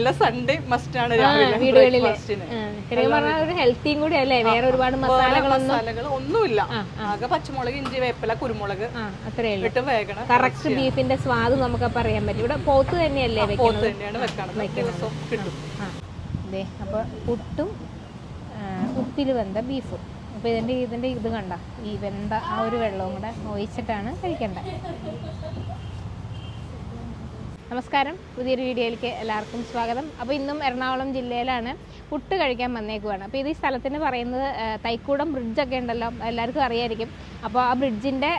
എല്ലാ Sunday must ആണ് രാവിലെ. ആ, ഒരു ഹെൽത്തിയും കൂടി അല്ലേ? വേറെ ഒരുപാട് മസാലകൾ ഒന്നുമില്ല. ആകെ പച്ചമുളക് ഇഞ്ചി വേപ്പില കുരുമുളക് അത്രേ ഇട്ട് വേഗണം കറക്റ്റ് ബീഫിന്റെ സ്വാദ് നമുക്ക് അപ്പൊ അറിയാൻ പറ്റും. ഇവിടെ പോത്ത് തന്നെയല്ലേ പോത്ത് തന്നെയാണ് വെക്കണത്. ദിവസവും കിട്ടും. അതെ അപ്പോൾ പുട്ടും ഉപ്പിൽ വെന്ത ബീഫും അപ്പോൾ ഇതിന്റെ ഇതിന്റെ ഇത് കണ്ട ഈ വെന്ത ആ ഒരു വെള്ളവും കൂടെ ഒഴിച്ചിട്ടാണ് കഴിക്കേണ്ടത്. നമസ്കാരം. പുതിയൊരു വീഡിയോയിലേക്ക് എല്ലാവർക്കും സ്വാഗതം. അപ്പോൾ ഇന്നും എറണാകുളം ജില്ലയിലാണ് പുട്ട് കഴിക്കാൻ വന്നേക്കുവാണ്. അപ്പോൾ ഇത് ഈ സ്ഥലത്തിന് പറയുന്നത് തൈക്കൂടം ബ്രിഡ്ജൊക്കെ ഉണ്ടല്ലോ എല്ലാവർക്കും അറിയായിരിക്കും. അപ്പോൾ ആ ബ്രിഡ്ജിന്റെ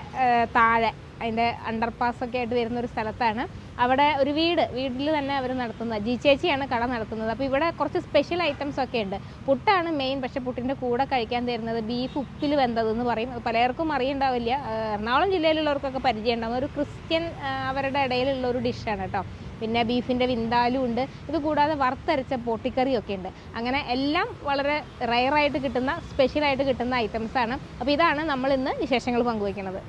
താഴെ അതിന്റെ അണ്ടർപാസ് ഒക്കെ ആയിട്ട് വരുന്ന ഒരു സ്ഥലത്താണ് അവിടെ ഒരു വീട് വീട്ടിൽ തന്നെ അവർ നടത്തുന്നത് ജി ചേച്ചിയാണ് കട നടത്തുന്നത്. അപ്പോൾ ഇവിടെ കുറച്ച് സ്പെഷ്യൽ ഐറ്റംസ് ഒക്കെ ഉണ്ട്. പുട്ടാണ് മെയിൻ പക്ഷേ പുട്ടിന്റെ കൂടെ കഴിക്കാൻ തരുന്നത് ബീഫ് ഉപ്പിൽ വെന്തതെന്ന് പറയും. പലർക്കും അറിയണ്ടാവില്ല. എറണാകുളം ജില്ലയിലുള്ളവർക്കൊക്കെ പരിചയം ഒരു ക്രിസ്ത്യൻ അവരുടെ ഇടയിലുള്ള ഒരു ഡിഷാണ് കേട്ടോ പിന്നെ ബീഫിന്റെ വിന്താലും ഉണ്ട്. ഇത് കൂടാതെ വറുത്തരച്ച പൊട്ടിക്കറിയൊക്കെ ഉണ്ട്. അങ്ങനെ എല്ലാം വളരെ റയറായിട്ട് കിട്ടുന്ന സ്പെഷ്യലായിട്ട് കിട്ടുന്ന ഐറ്റംസാണ് അപ്പോൾ ഇതാണ് നമ്മൾ ഇന്ന് വിശേഷങ്ങൾ പങ്കുവയ്ക്കുന്നത്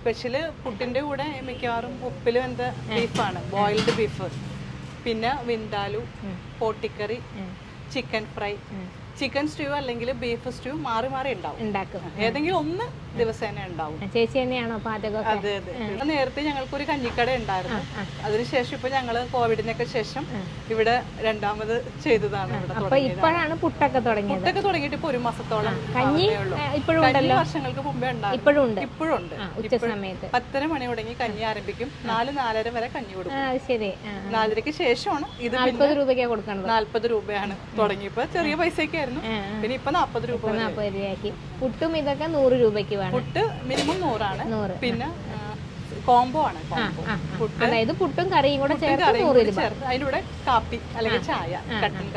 സ്പെഷ്യൽ പുട്ടിന്റെ കൂടെ മിക്കവാറും ഉപ്പിൽ വെന്ത ബീഫാണ് ബോയിൽഡ് ബീഫ് പിന്നെ വിന്താലു പോട്ടിക്കറി ചിക്കൻ ഫ്രൈ ചിക്കൻ സ്റ്റൂ അല്ലെങ്കിൽ ബീഫ് സ്റ്റൂ മാറി മാറി ഉണ്ടാവും. ഉണ്ടാക്കും. ഏതെങ്കിലും ഒന്ന് ദിവസേന ഉണ്ടാവും. ചേച്ചി തന്നെയാണോ പാചകം അതെ അതെ. നേരത്തെ ഞങ്ങൾക്ക് ഒരു കഞ്ഞിക്കട ഉണ്ടായിരുന്നു. അതിനുശേഷം ഇപ്പൊ ഞങ്ങൾ കോവിഡിനൊക്കെ ശേഷം ഇവിടെ രണ്ടാമത് ചെയ്തതാണ് ഇപ്പോഴാണ് പുട്ടൊക്കെ തുടങ്ങിയത്? പുട്ടൊക്കെ തുടങ്ങിയിട്ട് ഇപ്പൊ ഒരു മാസത്തോളം കഞ്ഞി. ഇപ്പോഴും വർഷങ്ങൾക്ക് മുമ്പേ ഇപ്പോഴും ഉണ്ട്? ഇപ്പോഴും ഉണ്ട്. ആ ഉച്ച സമയത്ത്. പത്തര മണി തുടങ്ങി കഞ്ഞി ആരംഭിക്കും. നാല് നാലര വരെ കഞ്ഞി കൊടുക്കും. നാലരക്ക് ശരി. ആ നാലരയ്ക്ക് ശേഷമാണ് ഇത് നാല്പത് രൂപയ്ക്കാണ് കൊടുക്കണത്? നാല്പത് രൂപയാണ് തുടങ്ങിയപ്പോ. ചെറിയ പൈസയൊക്കെ ആ, പിന്നെ ഇപ്പൊ നാപ്പത് രൂപ രൂപയാക്കി. പുട്ടും ഇതൊക്കെ നൂറ് രൂപയ്ക്ക് വേണം. പുട്ട് മിനിമം നൂറാണ്. നൂറ്. പിന്നെ കോംബോ ആണ്. അതായത് പുട്ടും കറിയും കൂടെ ചേർത്ത് നൂറ് രൂപ. അതിന്റെ കൂടെ കാപ്പി അല്ലെങ്കിൽ ചായ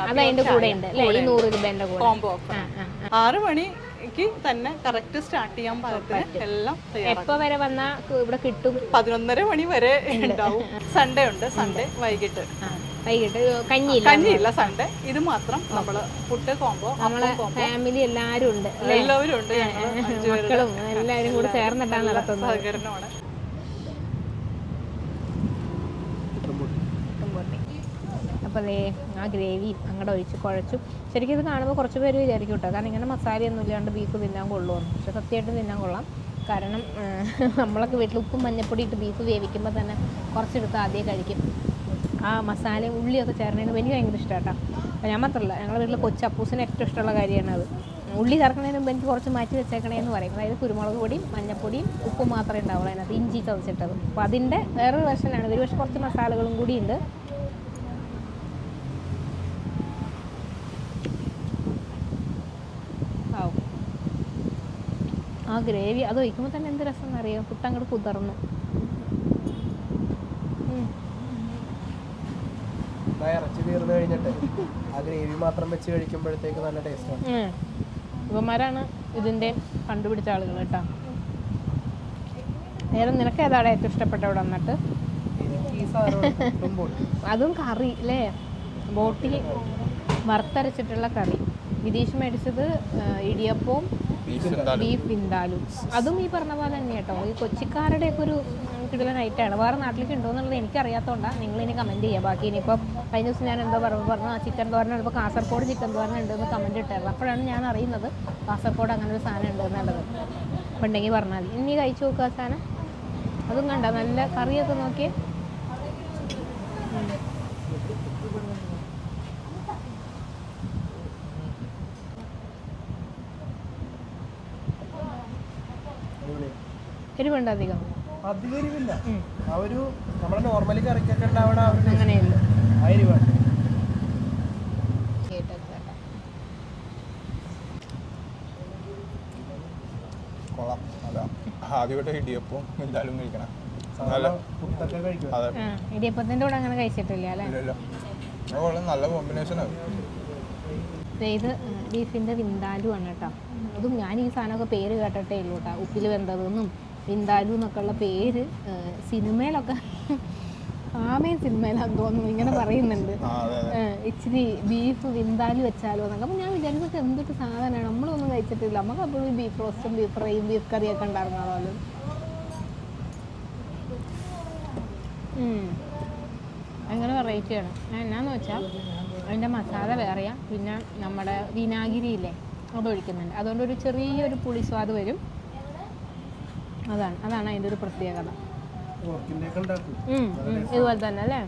അത് അതിന്റെ കൂടെ ഉണ്ട് അല്ലേ? ഈ നൂറ് രൂപേന്റെ കൂടെ. കോംബോ. ആറ് മണിക്ക് തന്നെ കറക്റ്റ് സ്റ്റാർട്ട് ചെയ്യാൻ പാകത്തിന് എല്ലാം എപ്പോ വരെ വന്നാ ഇവിടെ കിട്ടും? പതിനൊന്നര മണി വരെ ഉണ്ടാവും. സൺഡേ ഉണ്ട്. സൺഡേ വൈകിട്ട്. വൈകിട്ട് കഞ്ഞിയില്ല. കഞ്ഞിയില്ല സൺഡേ ഇത് മാത്രം നമ്മൾ ഫുഡ് കോംബോ നമ്മളെ ഫാമിലി എല്ലാരും ഉണ്ട് എല്ലാവരും ഉണ്ട് മക്കളും എല്ലാരും കൂടി ചേർന്നിട്ടാണ് നടത്തുന്നത്. സഹകരണമാണ്. അപ്പോൾ അതേ ആ ഗ്രേവി അങ്ങോട്ട് ഒഴിച്ച് കുഴച്ചു. ശരിക്കും ഇത് കാണുമ്പോൾ കുറച്ച് പേര് വിചാരിക്കും കേട്ടോ കാരണം ഇങ്ങനെ മസാലയൊന്നും ഇല്ലാണ്ട് ബീഫ് തിന്നാൻ കൊള്ളുമെന്ന് പക്ഷെ സത്യമായിട്ടും തിന്നാൻ കൊള്ളാം. കാരണം നമ്മളൊക്കെ വീട്ടിൽ ഉപ്പും മഞ്ഞപ്പൊടി ഇട്ട് ബീഫ് വേവിക്കുമ്പോൾ തന്നെ കുറച്ചെടുത്ത് ആദ്യം കഴിക്കും. ആ മസാലയും ഉള്ളിയൊക്കെ ചേർന്നതിന് എനിക്ക് ഭയങ്കര ഇഷ്ടമാണ് കേട്ടോ അപ്പോൾ ഞാൻ മാത്രമല്ല ഞങ്ങളുടെ വീട്ടിലെ കൊച്ചപ്പൂസിന് ഏറ്റവും ഇഷ്ടമുള്ള കാര്യമാണ് അത് ഉള്ളി ചേർക്കുന്നതിന് മുമ്പ് എനിക്ക് കുറച്ച് മാറ്റി വെച്ചേക്കണേന്ന് പറയും. അതായത് കുരുമുളക് പൊടിയും മഞ്ഞപ്പൊടിയും ഉപ്പും മാത്രമേ ഉണ്ടാവുള്ളൂ അതിനകത്ത് ഇഞ്ചി ചതച്ചിട്ടത്. അപ്പോൾ അതിന്റെ വേറൊരു വെർഷനാണ് ഒരു പക്ഷേ കുറച്ച് മസാലകളും കൂടി ഉണ്ട്. ആ ഗ്രേവി അത് ഒഴിക്കുമ്പോൾ തന്നെ എന്ത് രസം എന്നറിയാം പുട്ടങ്ങോട്ട് കുതിർന്നു ഉം. ആ ഇറച്ചി തീർന്നു കഴിഞ്ഞിട്ട് ആ ഗ്രേവി മാത്രം വെച്ച് കഴിക്കുമ്പോഴത്തേക്ക് നല്ല ടേസ്റ്റാണ്. ഇവന്മാരാണ് ഇതിന്റെ കണ്ടുപിടിച്ച ആളുകൾ കേട്ടോ. നേരം നിനക്ക് ഏതാണ് ഏറ്റവും ഇഷ്ടപ്പെട്ട ഇവിടെ വന്നിട്ട്? അതും കറി അല്ലേ? ബോട്ടി വറുത്തരച്ചിട്ടുള്ള കറി. വിദേശ് മേടിച്ചത് ഇടിയപ്പവും ബീഫ് വിന്താലും അതും ഈ പറഞ്ഞ പോലെ തന്നെ കേട്ടോ ഈ കൊച്ചിക്കാരുടെയൊക്കെ ഒരു കിടിലൻ ഐറ്റാണ് വേറെ നാട്ടിലേക്ക് ഉണ്ടോ എന്നുള്ളത് എനിക്കറിയാത്തതുകൊണ്ടാണ് നിങ്ങൾ ഇനി കമന്റ് ചെയ്യുക ബാക്കി ഇനിയിപ്പോൾ കഴിഞ്ഞ ദിവസം ഞാൻ എന്തോ പറഞ്ഞു പറഞ്ഞു ആ ചിക്കൻ തോരൻ ഇപ്പോൾ കാസർഗോഡ് ചിക്കൻ തോരൻ ഉണ്ടെന്ന് കമന്റ് ഇട്ടായിരുന്നു. അപ്പോഴാണ് ഞാൻ അറിയുന്നത് കാസർഗോഡ് അങ്ങനെ ഒരു സാധനം ഉണ്ട് എന്നുള്ളത്. അപ്പോൾ ഉണ്ടെങ്കിൽ പറഞ്ഞാൽ മതി. ഇനി കഴിച്ചു നോക്കുക സാധനം. അതും കണ്ട? നല്ല കറിയൊക്കെ നോക്കി എരിവുണ്ടോ അധികം? അധികം എരിവില്ല ഉം. ആ ഒരു നമ്മളെ നോർമലി കറിക്കൊക്കെ ഉണ്ടാവണ അങ്ങനെയുള്ളൂ ആ എരിവാണ് കൊള്ളാം. അതാ. ആദ്യമായിട്ട് ഇടിയപ്പം എന്തായാലും കഴിക്കണം. അതെ. കൂടെ അങ്ങനെ കഴിച്ചിട്ടില്ല അല്ലേ? നല്ല കോമ്പിനേഷൻ ദേ ഇത് ബീഫിന്റെ വിന്താലു ആണ് കേട്ടോ. അതും ഞാൻ ഈ സാധനമൊക്കെ പേര് കേട്ടിട്ടേ ഉള്ളൂ കേട്ടോ ഉപ്പിൽ വെന്തതെന്നും വിന്താലു എന്നൊക്കെയുള്ള പേര് സിനിമയിലൊക്കെ ആമയും സിനിമയിലാന്ന് തോന്നുന്നു ഇങ്ങനെ പറയുന്നുണ്ട്. അതെ അതെ. ആ, ഇച്ചിരി ബീഫ് വിന്താലു വെച്ചാലോ എന്നൊക്കെ. അപ്പം ഞാൻ വിചാരിച്ചത് എന്തൊരു സാധനമാണ്. നമ്മളൊന്നും കഴിച്ചിട്ടില്ല. നമുക്ക് അപ്പോഴും ബീഫ് റോസ്റ്റും ബീഫ് ഫ്രൈയും ബീഫ് കറിയൊക്കെ ഉണ്ടായിരുന്നു ഉം. ഭയങ്കര വെറൈറ്റിയാണ്. എന്നാന്ന് വെച്ചാൽ അതിന്റെ മസാല വേറെയാ. പിന്നെ നമ്മുടെ വിനാഗിരിയില്ലേ അത് ഒഴിക്കുന്നുണ്ട്. അതുകൊണ്ട് ഒരു ചെറിയൊരു പുളിസ്വാദ് വരും. അതാണ് അതാണ് അതിന്റെ ഒരു പ്രത്യേകത. ഇതുപോലെ തന്നെ അല്ലേ?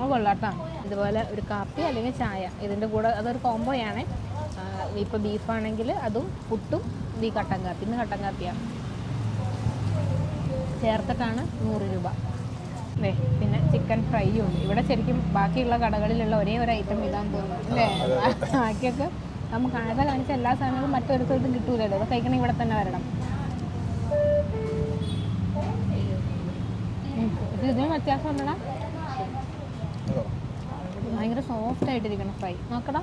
അത് കൊള്ളാട്ടോ ഇതുപോലെ ഒരു കാപ്പി അല്ലെങ്കിൽ ചായ ഇതിന്റെ കൂടെ അതൊരു കോംബോയാണ്. ഇപ്പോൾ ബീഫാണെങ്കിൽ അതും പുട്ടും ഈ കട്ടൻ കാപ്പി. ഇന്ന് കട്ടൻ കാപ്പിയാണ് ചേർത്തിട്ടാണ് നൂറ് രൂപ. അല്ലേ പിന്നെ ചിക്കൻ ഫ്രൈയും ഉണ്ട് ഇവിടെ ശരിക്കും ബാക്കിയുള്ള കടകളിലുള്ള ഒരേ ഒരു ഐറ്റം ഇതാന്ന് തോന്നുന്നു അല്ലേ? ബാക്കിയൊക്കെ നമുക്ക് ആകെ കാണിച്ച എല്ലാ സാധനങ്ങളും മറ്റൊരു സ്ഥലത്തും കിട്ടൂലല്ലോ. ഇത് കഴിക്കണേ ഇവിടെ തന്നെ വരണം. ഇതിന് വ്യത്യാസം ഉണ്ടടാ? ഭയങ്കര സോഫ്റ്റ് ആയിട്ടിരിക്കണം ഫ്രൈ നോക്കടാ.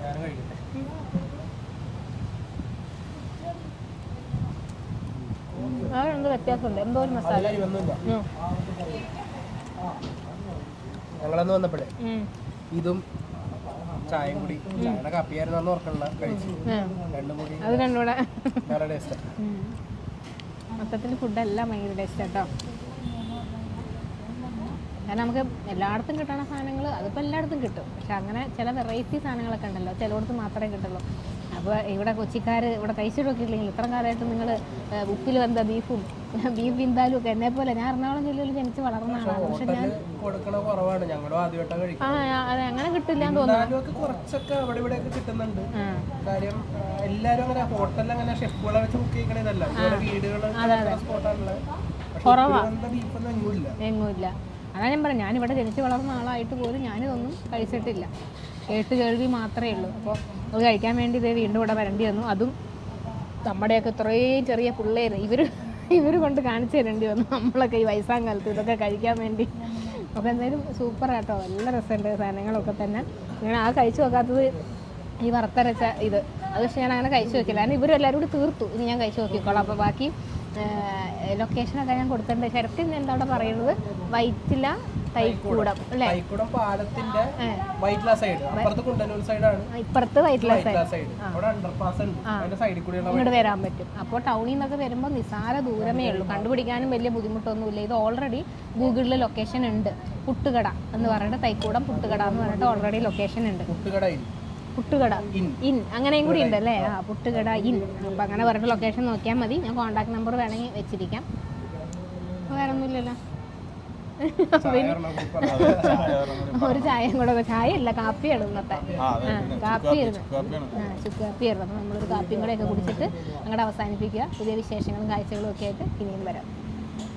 എന്തോ വ്യത്യാസമുണ്ട്. എന്തോ ഒരു മസാല. ഞങ്ങളന്ന് വന്നപ്പോഴേ ഇതും ചായയും കൂടി. ചായയുടെ കപ്പിയായിരുന്നു ഓർക്കണ്ട കഴിച്ചു. രണ്ടും കൂടി അത് രണ്ടുകൂടെ. വേറെ ടേസ്റ്റ് മൊത്തത്തിൽ ഫുഡെല്ലാം ഭയങ്കര ടേസ്റ്റ് കേട്ടോ കാരണം നമുക്ക് എല്ലായിടത്തും കിട്ടണ സാധനങ്ങൾ അതിപ്പോൾ എല്ലായിടത്തും കിട്ടും. പക്ഷെ അങ്ങനെ ചില വെറൈറ്റി സാധനങ്ങളൊക്കെ ഉണ്ടല്ലോ. ചിലയിടത്ത് മാത്രമേ കിട്ടുള്ളൂ. അപ്പോൾ ഇവിടെ കൊച്ചിക്കാർ ഇവിടെ കഴിച്ചിട്ട് നോക്കിയിട്ടില്ലെങ്കിൽ ഇത്ര കാലമായിട്ട് നിങ്ങൾ ഉപ്പിൽ വന്ന ബീഫും ബീഫ് വിന്താലും ഒക്കെ എന്നെ പോലെ ഞാൻ എറണാകുളം ജില്ലയിൽ ജനിച്ച് വളർന്ന ആളാണ്. പക്ഷെ ഞാൻ അത് അങ്ങനെ കിട്ടില്ല കുറച്ചൊക്കെ അവിടെ ഇവിടെ കിട്ടുന്നുണ്ട്. കാര്യം എല്ലാരും അങ്ങനെ ഹോട്ടലിൽ അങ്ങനെ ഷെഫുകളെ വെച്ച് കുക്ക് ചെയ്യണതല്ല വീടുകൾ കുറവാ. എങ്ങുമില്ല എങ്ങുമില്ല അതാ ഞാൻ പറഞ്ഞു ഞാനിവിടെ ജനിച്ച് വളർന്ന ആളായിട്ട് പോലും ഞാനിതൊന്നും കഴിച്ചിട്ടില്ല. കേട്ട് കേൾവി മാത്രമേ ഉള്ളൂ. അപ്പോൾ അത് കഴിക്കാൻ വേണ്ടി ഇതേ വീണ്ടും ഇവിടെ വരേണ്ടി വന്നു. അതും നമ്മുടെയൊക്കെ ഇത്രയും ചെറിയ പിള്ളേര് ഇവർ ഇവർ കൊണ്ട് കാണിച്ചു തരേണ്ടി വന്നു. നമ്മളൊക്കെ ഈ വയസ്സാം കാലത്ത് ഇതൊക്കെ കഴിക്കാൻ വേണ്ടി. അപ്പോൾ എന്തായാലും സൂപ്പർ ആട്ടോ. നല്ല രസമുണ്ട് സാധനങ്ങളൊക്കെ തന്നെ. ഞാൻ ആ കഴിച്ചു നോക്കാത്തത് ഈ വറുത്തരച്ച ഇത്. അത് പക്ഷേ ഞാൻ അങ്ങനെ കഴിച്ചു നോക്കില്ല കാരണം ഇവരെല്ലാവരും കൂടി തീർത്തു. ഇനി ഞാൻ കഴിച്ചു നോക്കിക്കോളാം. അപ്പോൾ ബാക്കി ലൊക്കേഷനൊക്കെ ഞാൻ കൊടുത്തിട്ടുണ്ട്. ശരത്തിൽ എന്താ അവിടെ പറയുന്നത്? വൈറ്റില തൈക്കൂടം പാലത്തിന്റെ. വൈറ്റ്ല സൈഡ് അപ്പുറത്ത് കുണ്ടന്നൂർ സൈഡാണ് ഇപ്പുറത്ത് വൈറ്റില സൈഡ് അവിടെ അണ്ടർപാസ് ഉണ്ട്. അതിന്റെ സൈഡിൽ കൂടിയുള്ള ഇങ്ങോട്ട് വരാൻ പറ്റും. അപ്പോൾ ടൗണിൽ നിന്നൊക്കെ വരുമ്പോൾ നിസാര ദൂരമേ ഉള്ളൂ. കണ്ടുപിടിക്കാനും വലിയ ബുദ്ധിമുട്ടൊന്നുമില്ല. ഇത് ഓൾറെഡി ഗൂഗിളിൽ ലൊക്കേഷൻ ഉണ്ട്. പുട്ടുകട എന്ന് പറഞ്ഞിട്ട് തൈക്കൂടം പുട്ടുകട എന്ന് പറഞ്ഞിട്ട് ഓൾറെഡി ലൊക്കേഷൻ ഉണ്ട്. പുട്ടുകട ഇൻ. ഇൻ അങ്ങനെയും കൂടി ഉണ്ട് അല്ലേ? ആ പുട്ടുകട ഇൻ അപ്പം അങ്ങനെ പറഞ്ഞിട്ട് ലൊക്കേഷൻ നോക്കിയാൽ മതി. ഞാൻ കോൺടാക്ട് നമ്പർ വേണമെങ്കിൽ വെച്ചിരിക്കാം. വേറെ ഒന്നുമില്ലല്ലോ ചായ ഒരെണ്ണം കൂടി പറഞ്ഞു. ഒരു ചായയും കൂടെ ചായ അല്ല കാപ്പിയാണ് ഇന്നത്തെ. കാപ്പിയായിരുന്നു. ചുക്ക് കാപ്പിയായിരുന്നു. നമ്മളൊരു കാപ്പിയും കൂടെ ഒക്കെ കുടിച്ചിട്ട് അങ്ങോട്ട് അവസാനിപ്പിക്കുക. പുതിയ വിശേഷങ്ങളും കാഴ്ചകളും ഒക്കെ ആയിട്ട് ഇനിയും വരാം.